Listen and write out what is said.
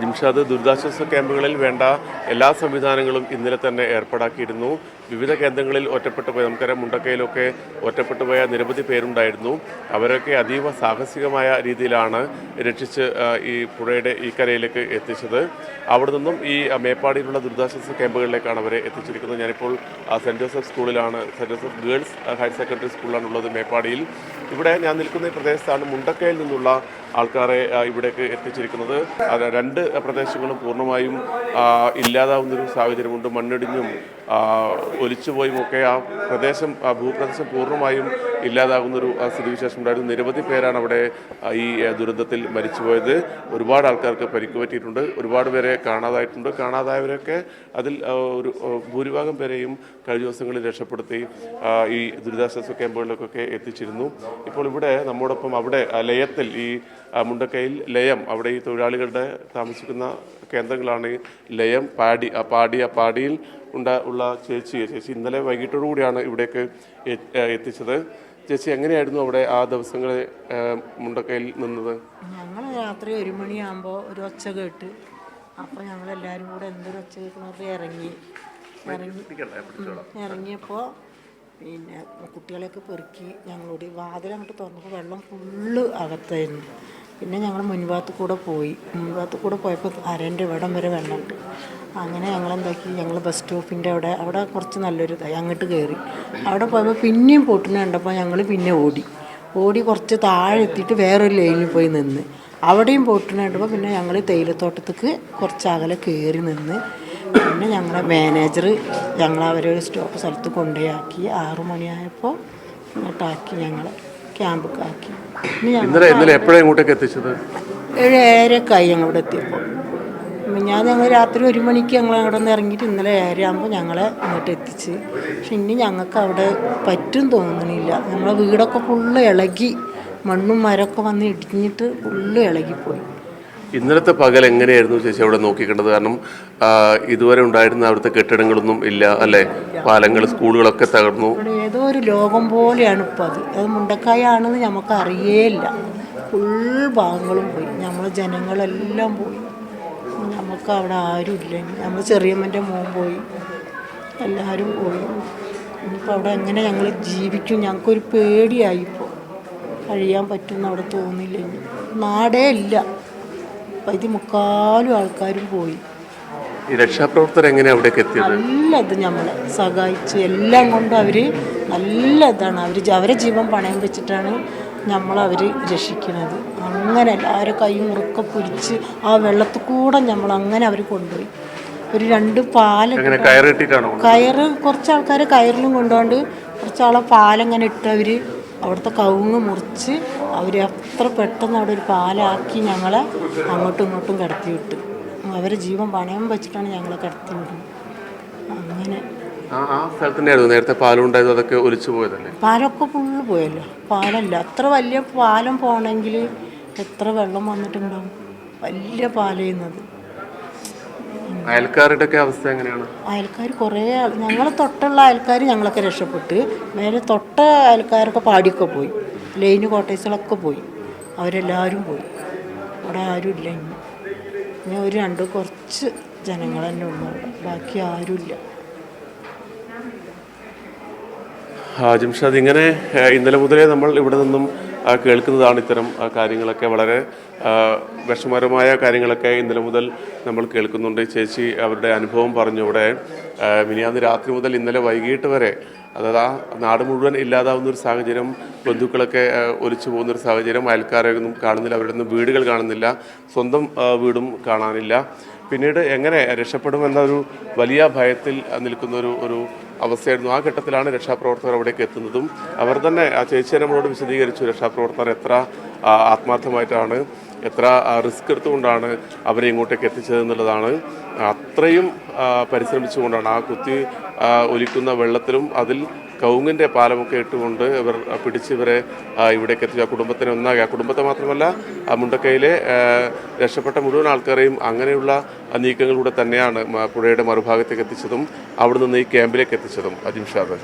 ജിംഷാദ് ദുരിതാശ്വാസ ക്യാമ്പുകളിൽ വേണ്ട എല്ലാ സംവിധാനങ്ങളും ഇന്നലെ തന്നെ ഏർപ്പാടാക്കിയിരുന്നു. വിവിധ കേന്ദ്രങ്ങളിൽ ഒറ്റപ്പെട്ടു പോയ നമുക്കറിയാം മുണ്ടക്കയിലൊക്കെ ഒറ്റപ്പെട്ടു പോയ നിരവധി പേരുണ്ടായിരുന്നു. അവരൊക്കെ അതീവ സാഹസികമായ രീതിയിലാണ് രക്ഷിച്ച് ഈ പുഴയുടെ ഈ കരയിലേക്ക് എത്തിച്ചത്. അവിടെ നിന്നും ഈ മേപ്പാടിയിലുള്ള ദുരിതാശ്വാസ ക്യാമ്പുകളിലേക്കാണ് അവരെ എത്തിച്ചിരിക്കുന്നത്. ഞാനിപ്പോൾ സെന്റ് സെന്റ് ജോസഫ് സ്കൂളിലാണ് Saint Joseph girls higher secondary സ്കൂളിലാണ് ഉള്ളത് മേപ്പാടിയിൽ. ഇവിടെ ഞാൻ നിൽക്കുന്ന ഈ പ്രദേശത്താണ് മുണ്ടക്കയിൽ നിന്നുള്ള ആൾക്കാരെ ഇവിടേക്ക് എത്തിച്ചിരിക്കുന്നത്. രണ്ട് പ്രദേശങ്ങളും പൂർണമായും ഇല്ലാതാവുന്നൊരു സാഹചര്യമുണ്ട്. മണ്ണിടിഞ്ഞും ഒലിച്ചുപോയും ഒക്കെ ആ പ്രദേശം ആ ഭൂപ്രദേശം പൂർണമായും ഇല്ലാതാകുന്നൊരു സ്ഥിതിവിശേഷം ഉണ്ടായിരുന്നു. നിരവധി പേരാണ് അവിടെ ഈ ദുരന്തത്തിൽ മരിച്ചുപോയത്. ഒരുപാട് ആൾക്കാർക്ക് പരിക്ക് പറ്റിയിട്ടുണ്ട് ഒരുപാട് പേരെ കാണാതായിട്ടുണ്ട്. കാണാതായവരൊക്കെ അതിൽ ഒരു ഭൂരിഭാഗം പേരെയും കഴിഞ്ഞ ദിവസങ്ങളിൽ രക്ഷപ്പെടുത്തി ഈ ദുരിതാശ്വാസ ക്യാമ്പുകളിലേക്കൊക്കെ എത്തിച്ചിരുന്നു. ഇപ്പോൾ ഇവിടെ നമ്മോടൊപ്പം അവിടെ ലയത്തിൽ ഈ മുണ്ടക്കയിൽ ലയം അവിടെ ഈ തൊഴിലാളികളുടെ താമസിക്കുന്ന കേന്ദ്രങ്ങളാണ് ലയം പാടി ആ പാടി ആ പാടിയിൽ ഉണ്ട ഉള്ള ചേച്ചി ചേച്ചി ഇന്നലെ വൈകിട്ടോടുകൂടിയാണ് ഇവിടേക്ക് എ- ആ, എത്തിച്ചത്. ചേച്ചി എങ്ങനെയായിരുന്നു അവിടെ ആ ദിവസങ്ങളിൽ മുണ്ടക്കയിൽ നിന്നത്? ഞങ്ങൾ രാത്രി ഒരു മണിയാകുമ്പോൾ ഒരു ഒച്ച കേട്ട് അപ്പോൾ ഞങ്ങളെല്ലാവരും കൂടെ എന്തൊരു ഒച്ച കേൾക്കണത് ഇറങ്ങി. ഇറങ്ങി ഇറങ്ങിയപ്പോൾ പിന്നെ കുട്ടികളെയൊക്കെ പെറുക്കി ഞങ്ങളോട് വാതിൽ അങ്ങോട്ട് തുറന്നപ്പോൾ വെള്ളം ഫുള്ള് അകത്തായിരുന്നു. പിന്നെ ഞങ്ങൾ മുൻഭാഗത്ത് കൂടെ പോയി. മുൻഭാഗത്ത് കൂടെ പോയപ്പോൾ അരേന്റെ ഇവിടം വരെ വെള്ളമുണ്ട്. അങ്ങനെ ഞങ്ങൾ എന്താക്കി? ഞങ്ങൾ ബസ് സ്റ്റോപ്പിന്റെ അവിടെ അവിടെ കുറച്ച് നല്ലൊരു ഇതായി അങ്ങോട്ട് കയറി. അവിടെ പോയപ്പോൾ പിന്നെയും പൊട്ടിന് കണ്ടപ്പോൾ ഞങ്ങൾ പിന്നെ ഓടി. ഓടി കുറച്ച് താഴെ എത്തിയിട്ട് വേറൊരു ലൈനിൽ പോയി നിന്ന്. അവിടെയും പൊട്ടിന് കണ്ടപ്പോൾ പിന്നെ ഞങ്ങൾ തേയിലത്തോട്ടത്തേക്ക് കുറച്ച് അകലെ കയറി നിന്ന്. പിന്നെ ഞങ്ങളെ മാനേജർ ഞങ്ങൾ അവരെ ഒരു സ്റ്റോപ്പ് സ്ഥലത്ത് കൊണ്ടുപോയി ആറു മണിയായപ്പോൾ ഇങ്ങോട്ടാക്കി ഞങ്ങളെ ക്യാമ്പൊക്കെ ആക്കി. ഇന്നലെ ഇന്നലെ എപ്പോഴാണ് ഇങ്ങോട്ടേക്ക് എത്തിച്ചത്? ഏഴ് ഏഴരക്കായി ഞങ്ങൾ ഇവിടെ എത്തിയപ്പോൾ ഞാൻ ഞങ്ങൾ രാത്രി ഒരു മണിക്ക് ഞങ്ങൾ അവിടെ നിന്ന് ഇറങ്ങിയിട്ട് ഇന്നലെ ഏഴരയാകുമ്പോൾ ഞങ്ങളെ ഇങ്ങോട്ട് എത്തിച്ച്. പക്ഷെ ഇനി ഞങ്ങൾക്ക് അവിടെ പറ്റും തോന്നണില്ല. ഞങ്ങളെ വീടൊക്കെ ഫുള്ള് ഇളകി മണ്ണും മരമൊക്കെ വന്ന് ഇടിഞ്ഞിട്ട് ഫുള്ള് ഇളകിപ്പോയി. ഇന്നലത്തെ പകൽ എങ്ങനെയായിരുന്നു ചേച്ചി അവിടെ നോക്കിക്കേണ്ടത്? കാരണം ഇതുവരെ ഉണ്ടായിരുന്ന അവിടുത്തെ കെട്ടിടങ്ങളൊന്നും ഇല്ല അല്ലേ? പാലങ്ങൾ സ്കൂളുകളൊക്കെ തകർന്നു. ഏതോ ഒരു ലോകം പോലെയാണ് ഇപ്പം അത്. അത് മുണ്ടക്കായാണെന്ന് നമുക്ക് അറിയേയില്ല ഫുൾ ഭാഗങ്ങളും പോയി. നമ്മളെ ജനങ്ങളെല്ലാം പോയി. നമുക്ക് അവിടെ ആരും ഇല്ല. നമ്മൾ ചെറിയമ്മന്റെ മോൻ പോയി. എല്ലാവരും പോയി. ഇപ്പം അവിടെ എങ്ങനെ ഞങ്ങൾ ജീവിക്കും? ഞങ്ങൾക്കൊരു പേടിയായി ഇപ്പോൾ കഴിയാൻ പറ്റുമെന്ന് അവിടെ തോന്നില്ല ഇനി നാടേ ഇല്ല. ഇത് മുക്കാലും ആൾക്കാരും പോയി. ഈ രക്ഷാപ്രവർത്തകർ എങ്ങനെ അവിടേക്ക് എത്തിയത്? നല്ലത് നമ്മളെ സഹായിച്ച് എല്ലാം കൊണ്ടും അവർ നല്ല ഇതാണ് അവർ അവരെ ജീവൻ പണയം വെച്ചിട്ടാണ് നമ്മളവർ രക്ഷിക്കുന്നത് അങ്ങനെ എല്ലാവരും കൈ മുറുക്കെ പിടിച്ച് ആ വെള്ളത്തിൽ കൂടെ നമ്മൾ അങ്ങനെ അവർ കൊണ്ടുപോയി. ഒരു രണ്ട് പാല കയറ് കുറച്ച് ആൾക്കാർ കയറിലും കൊണ്ടുകൊണ്ട് കുറച്ചാളെ പാലങ്ങനെ ഇട്ടവർ അവിടുത്തെ കവുങ്ങ് മുറിച്ച് അവർ അത്ര പെട്ടെന്ന് അവിടെ ഒരു പാലാക്കി ഞങ്ങളെ അങ്ങോട്ടും ഇങ്ങോട്ടും കിടത്തി വിട്ട്. അവരെ ജീവൻ പണയം വെച്ചിട്ടാണ് ഞങ്ങളെ കടത്തി വിടുന്നത്. അങ്ങനെ. ആ ആ സ്ഥലത്ത് തന്നെയായിരുന്നു നേരത്തെ പാലം ഉണ്ടായത് അതൊക്കെ ഒലിച്ചു പോയതല്ലേ? പാലമൊക്കെ ഫുള്ള് പോയല്ലോ. പാലല്ല. അത്ര വലിയ പാലം പോകണമെങ്കിൽ എത്ര വെള്ളം വന്നിട്ടുണ്ടാവും? വലിയ പാലം ചെയ്യുന്നത് അയൽക്കാരുടെ ഒക്കെ അവസ്ഥ എങ്ങനെയാണ്? അയൽക്കാർ കുറേ ഞങ്ങൾ തൊട്ടുള്ള അയൽക്കാർ ഞങ്ങളൊക്കെ രക്ഷപ്പെട്ട്. നേരെ തൊട്ട അയൽക്കാരൊക്കെ പാടിയൊക്കെ പോയി. ലൈന് കോട്ടേഴ്സുകളൊക്കെ പോയി. അവരെല്ലാവരും പോയി. അവിടെ ആരും ഇല്ല ഇനി. ഇനി ഒരു രണ്ട് കുറച്ച് ജനങ്ങൾ തന്നെ ഉള്ളു അവിടെ. ബാക്കി ആരുമില്ല ജിംഷാദ് ഇങ്ങനെ ഇന്നലെ മുതലേ നമ്മൾ ഇവിടെ നിന്നും കേൾക്കുന്നതാണ് ഇത്തരം കാര്യങ്ങളൊക്കെ വളരെ വിഷമകരമായ കാര്യങ്ങളൊക്കെ ഇന്നലെ മുതൽ നമ്മൾ കേൾക്കുന്നുണ്ട്. ചേച്ചി അവരുടെ അനുഭവം പറഞ്ഞു ഇവിടെ മിനിയാന്ന് രാത്രി മുതൽ ഇന്നലെ വൈകിട്ട് വരെ അതായത് ആ നാട് മുഴുവൻ ഇല്ലാതാവുന്ന ഒരു സാഹചര്യം ബന്ധുക്കളൊക്കെ ഒലിച്ചു പോകുന്ന ഒരു സാഹചര്യം അയൽക്കാരെ ഒന്നും കാണുന്നില്ല അവരുടെ ഒന്നും വീടുകൾ കാണുന്നില്ല സ്വന്തം വീടും കാണാനില്ല. പിന്നീട് എങ്ങനെ രക്ഷപ്പെടുമെന്ന ഒരു വലിയ ഭയത്തിൽ നിൽക്കുന്ന ഒരു ഒരു അവസ്ഥയായിരുന്നു ആ ഘട്ടത്തിലാണ് രക്ഷാപ്രവർത്തകർ അവിടേക്ക് എത്തുന്നതും. അവർ തന്നെ ആ ചേച്ചി നമ്മളോട് വിശദീകരിച്ചു രക്ഷാപ്രവർത്തകർ എത്ര ആത്മാർത്ഥമായിട്ടാണ്. എത്ര റിസ്ക് എടുത്തുകൊണ്ടാണ് അവരെ ഇങ്ങോട്ടേക്ക് എത്തിച്ചതെന്നുള്ളതാണ് അത്രയും പരിശ്രമിച്ചുകൊണ്ടാണ് ആ കുത്തി ഒലിക്കുന്ന വെള്ളത്തിലും അതിൽ കൗങ്ങിന്റെ പാലമൊക്കെ ഇട്ടുകൊണ്ട് ഇവർ പിടിച്ച് ഇവരെ ഇവിടേക്ക് എത്തിച്ചു. ആ കുടുംബത്തിനെ ഒന്നാകെ ആ കുടുംബത്തെ മാത്രമല്ല ആ മുണ്ടക്കയിലെ രക്ഷപ്പെട്ട മുഴുവൻ ആൾക്കാരെയും അങ്ങനെയുള്ള നീക്കങ്ങളിലൂടെ തന്നെയാണ് പുഴയുടെ മറുഭാഗത്തേക്ക് എത്തിച്ചതും അവിടെ നിന്ന് ഈ ക്യാമ്പിലേക്ക് എത്തിച്ചതും. അജിംഷാദ്